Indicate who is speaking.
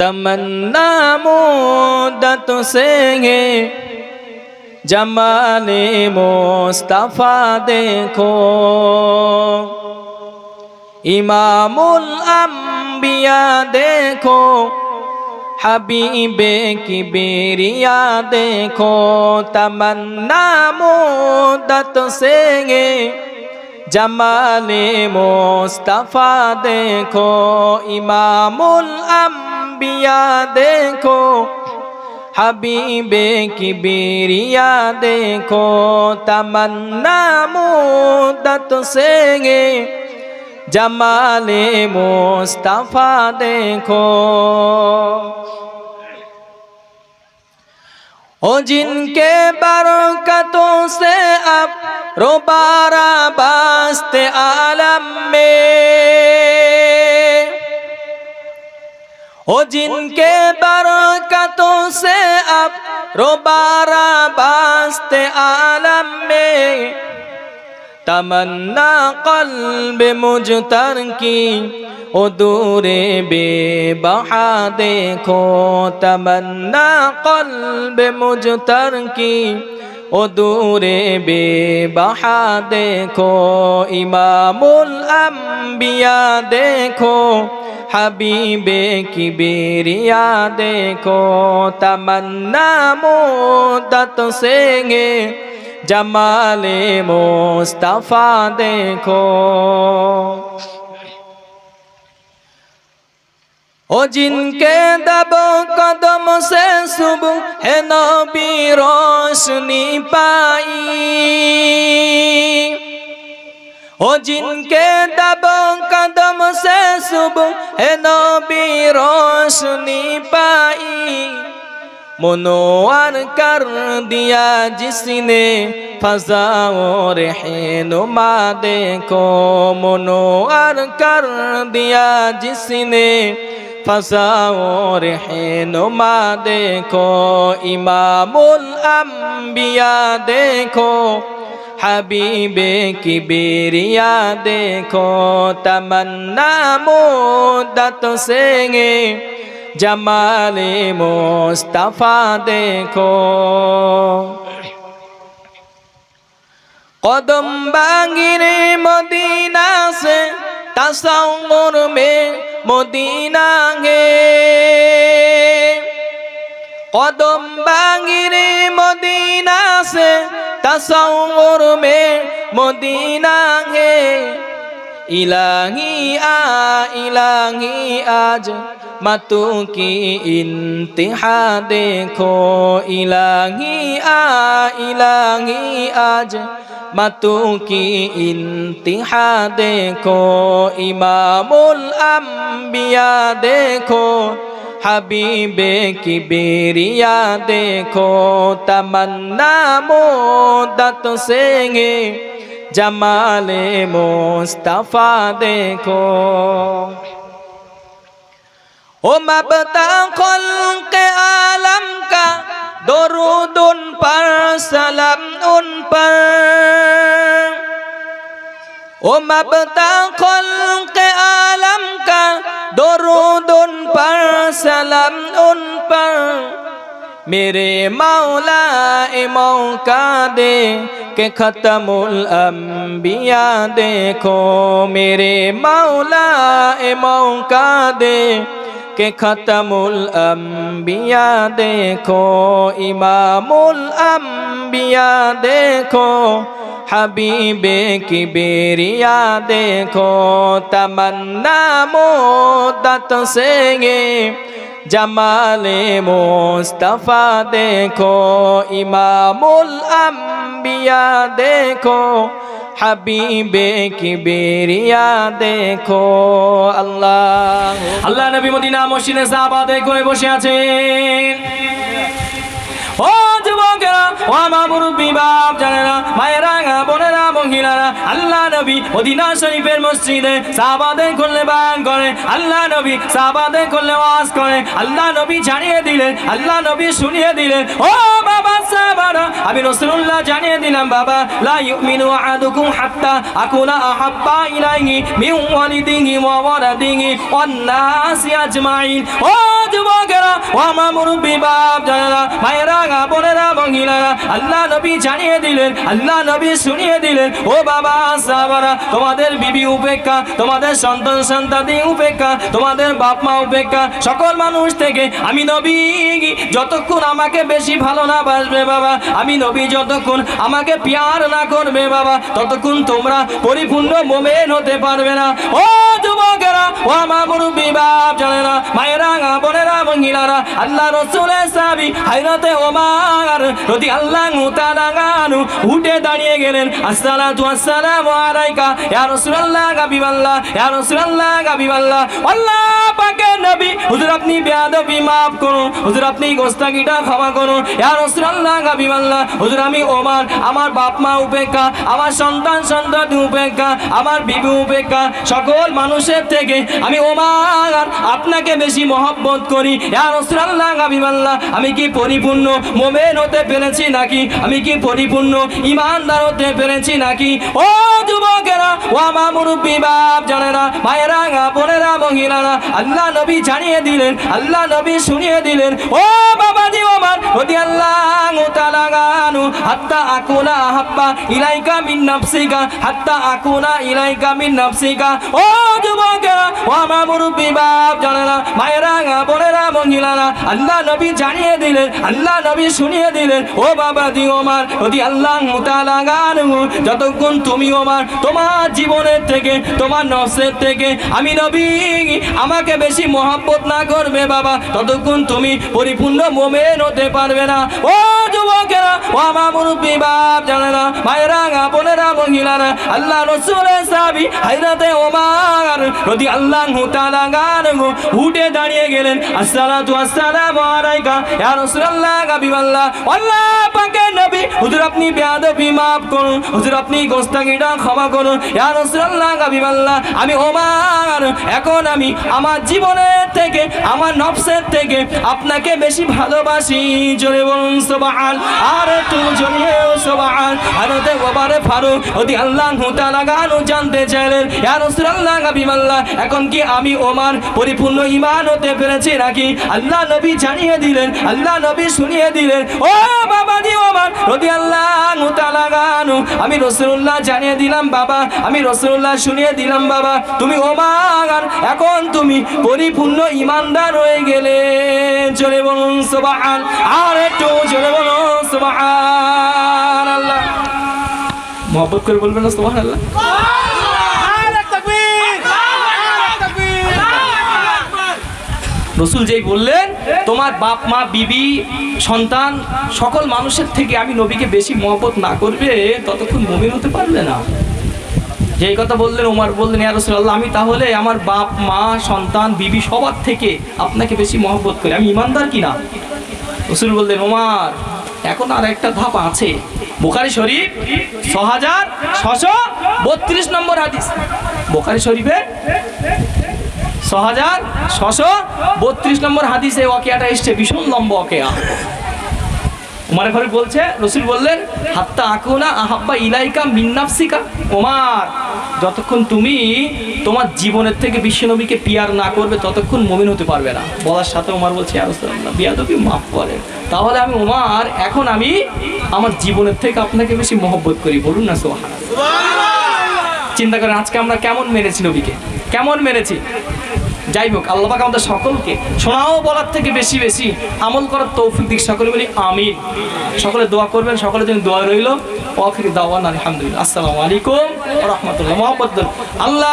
Speaker 1: तमन्ना मुद्दत से है जमाले मुस्तफ़ा देखो इमामुल अम्बिया देखो हबीबे की बेरिया देखो तमन्ना मुद्दत से है जमाले मुस्तफ़ा देखो इमामुल अम्बिया देखो हबीबे की बेरिया देखो तमन्ना मुद्दत से गे जमाले मुस्तफ़ा देखो ओ जिनके बरकतों से अब रोबारा बास्ते आलम में ओ जिनके बरकतों से अब रोबारा बास्ते आलम में तमन्ना कल्ब मुजतर की ओ दूरे बेबहा देखो तमन्ना कल्ब मुजतर की ओ दूरे बेबहा देखो इमामुल अम्बिया देखो हबीबे की बेरिया देखो तमन्ना मुद्दत से गे जमाले मुस्तफ़ा देखो ओ जिनके दबो कदम से सुबह है नबी रोशनी पाई ओ जिनके दबो कदम से सुबह है नबी रोशनी पाई मनोवर कर दिया जिसने फजा और नुमा देखो मनोवर कर दिया जिसने फसा और नुमा देखो इमामुल अम्बिया देखो হাবিবে কি বেরিয়া দেখো, তমন্না মোদত সেঙে, জমালে মোস্তফা দেখো। কদম বাঙ্গিরে মদিনা সে তাসাউর মে মদিনা গে। কদম বাঙ্গিরে तसंगुर में मदीना गे इलाही आ इलाही आज मतू की इंतहा देखो इलाही आ इलाही आज मतू की इंतहा देखो इमामुल अम्बिया देखो হাবিবে কি বেরিয়া দেখো তমন্না মোদত সে জমালে মোস্তফা দেখো। ও মবতা খলকে আলম কা দরুদ উন পর, সালাম উন পর। ও মবতা খলকে আলম কা দরুদ উন পর سلام ان پر میرے مولا اے موقع دے کہ ختم الانبیاء دیکھو میرے مولا اے موقع دے کہ ختم الانبیاء دیکھو امام الانبیاء دیکھو حبیب کی بیریا دیکھو تمنا مدت سے یہ জামালে মোস্তফা দেখো, ইমামুল আম্বিয়া দেখো, হাবিবে কিবেরিয়া দেখো, আল্লাহ
Speaker 2: আল্লাহ নবী মদিনা মসজিদে সাহাবাদে দেখো বসে আছেন। ও যুবকেরা, ও আমার মামুর বিবাব জানেরা মহিলারা, আল্লাহ নবী মদিনা শরীফের মসজিদে সাহাবাদের করলে বান করে, আল্লাহ নবী সাহাবাদের করলে ওয়াজ করে, আল্লাহ নবী জানিয়ে দিলেন, আল্লাহ নবী শুনিয়ে দিলেন, ও বাবা সাহাবারা, আমি রসুল্লাহ জানিয়ে দিলাম, বাবা, লা ইউমিনু আহাদুকুম হাত্তা আকুনা আহাব্বা ইলাইহি মিন ওয়ালিদিহি ওয়া ওয়ালাদিহি ওয়ান নাসি আজমাইন। ও যুবকেরা আমার মুরব্বী বাপ জানেরা গা, বোনেরা, মহিলারা, আল্লাহ নবী জানিয়ে দিলেন, আল্লাহ নবী শুনিয়ে দিলেন, ও বাবা সাহাবারা, তোমাদের বিবি উপেক্ষা, তোমাদের সন্তান সন্তানি উপেক্ষা, তোমাদের বাপ মা উপেক্ষা, সকল মানুষ থেকে আমি নবী, যতক্ষণ আমাকে বেশি ভালো না বাসবে বাবা, আমি নবী যতক্ষণ আমাকে পিয়ার না করবে বাবা, ততক্ষণ তোমরা পরিপূর্ণ মোমেন হতে পারবে না। ও যুবকেরা, ও আমার মুরব্বী বাপ জানে না মায়েরা গা বোনেরা মহিলারা আল্লাহ সাবি ওমার আল্লাহ উঠে দাঁড়িয়ে গেলেন। ইয়া গাবিবাল্লাহ ইয়া গাবিবাল্লাহ আল্লাহ নবী, হুজুর আপনি বেয়াদবি করুন, হুজুর আপনি গোস্তাকিটা ক্ষমা করুন। ইয়া গাবিবাল্লাহ হুজুর আমি আমার বাপ মা উপেক্ষা, আমার সন্তান সন্তান উপেক্ষা, আমার বিবি উপেক্ষা, সকল মানুষের থেকে আমি ওমার, আপনাকে বেশি মহব্বত করি। আমি কি পরিপূর্ণ মোমেন হতে পেরেছি নাকি? আমি কি পরিপূর্ণ ইমানদার হতে পেরেছি নাকি? ও যুবকেরা, ও আমার মুরব্বী বাপ জানেরা, মায়েরা বোনেরা, মহিলারা, আল্লাহ নবী জানিয়ে দিলেন, আল্লাহ নবী শুনিয়ে দিলেন, ও বাবাজি ওমার রদি আল্লাহ তাআলা গানু হাত্তা আকুনা হাব্বা ইলাইকা মিন নাফসিকা, হাত্তা আকুনা ইলাইকা মিন নাফসিকা। ও যুবকেরা, ও আমার মুরব্বী বাপ জানেরা, মায়েরা বোনেরা মহিলারা আল্লাহ নবী জানিয়ে দিলেন, আল্লাহ নবী শুনিয়ে দিলেন, ও বাবা দি ওমার যদি আল্লাহ মুতালা যতক্ষণ তুমি ওমার, তোমার জীবনের থেকে, তোমার নফসের থেকে, আমি নবী, আমাকে বেশি মহাব্বত না করবে বাবা, ততক্ষণ তুমি পরিপূর্ণ মোমেন হতে পারবে না। ও যুবকেরা, ও আমার মুরব্বী বাপ জানে না মায়েরা বোনেরা মহিলারা, আল্লাহ রসুলের সাবি হাইরাতে ওমার যদি আল্লাহ মুতালা উঠে দাঁড়িয়ে গেলেন আসসালাতু আসসালামু আলাইকা। ইয়া রাসূলুল্লাহ গাবিবাল্লাহ আল্লাহ। পাকের নবী, হুজুর আপনি বেয়াদবি maaf করুন। হুজুর আপনি গোস্তাকিটা ক্ষমা করুন। ইয়া রাসূলুল্লাহ গাবিবাল্লাহ আমি ওমর। এখন আমি আমার জীবনের থেকে, আমার নফসের থেকে আপনাকে বেশি ভালোবাসি। জোরে বলুন সুবহান। আর একটু জোরে সুবহান। আরতে ওবারে ফারুক ওদি আল্লাহ তাআলা গানু জানতে চাইলেন। ইয়া রাসূলুল্লাহ গাবিবাল্লাহ এখন কি আমি ওমর পরিপূর্ণ ঈমান হতে পেরেছি নাকি? আল্লাহ নবী জানিয়ে দিলেন, আল্লাহ নবী শুনিয়ে দিলেন। ও বাবা দি ওমর রদি আল্লাহ আমি রাসূলুল্লাহ জানিয়ে দিলাম, বাবা, আমি রাসূলুল্লাহ শুনিয়ে দিলাম, বাবা। তুমি ওমর এখন তুমি পরিপূর্ণ ইমানদার হয়ে গেলে। চলে বলুন, সুবহান, আর একটু চলে বলুন সুবহান আল্লাহ মহব্বত করে বলবেন না সুবহান আল্লাহ রসুল যেই বললেন, তোমার বাপ, মা, বিবি, সন্তান সকল মানুষের থেকে আমি নবীকে বেশি মহব্বত না করবে, ততক্ষণ মমিন হতে পারবে না। যেই কথা বললেন ওমার বললেন, ইয়া রাসূলুল্লাহ, আমি তাহলে আমার বাপ, মা, সন্তান, বিবি সবার থেকে আপনাকে বেশি মহব্বত করি। আমি ইমানদার কিনা? রসুল বললেন ওমার এখন আর একটা ধাপ আছে। বোখারি শরীফ ছ হাজার ছশো বত্রিশ নম্বর হাদিস। বোখারি শরীফে ছ হাজার ছশো বত্রিশ নম্বর হাদিসে ওয়াকিয়াটা এসছে ভীষণ লম্বা ওয়াকিয়া। উমার ঘরে বলছে রসুল বললেন হাত্তা আকুনা আহাব্বা ইলাইকা মিন্নাফসিকা ওমার যতক্ষণ তুমি তোমার জীবনের থেকে বিশ্বনবীকে পিয়ার না করবে ততক্ষণ মমিন হতে পারবে না। বলার সাথে ওমার বলছে আরসাল্লাহ বিয়াদবি মাফ করেন তাহলে আমি ওমার এখন আমি আমার জীবনের থেকে আপনাকে বেশি মহব্বত করি। বলুন না সোহান চিন্তা করেন আজকে আমরা কেমন মেরেছি নবীকে? কেমন মেরেছি যাই হোক, আল্লাহ আমাদের সকলকে শোনাও বলার থেকে বেশি বেশি আমল করার তৌফিক দিক। সকলে বলি আমিন। সকলে দোয়া করবেন সকলে জন্য দোয়া রইল। ওয়াখির দাওয়ান, আলহামদুলিল্লাহ। আসসালামু আলাইকুম রহমতুল্লাহ। মোহাম্মদ আল্লাহ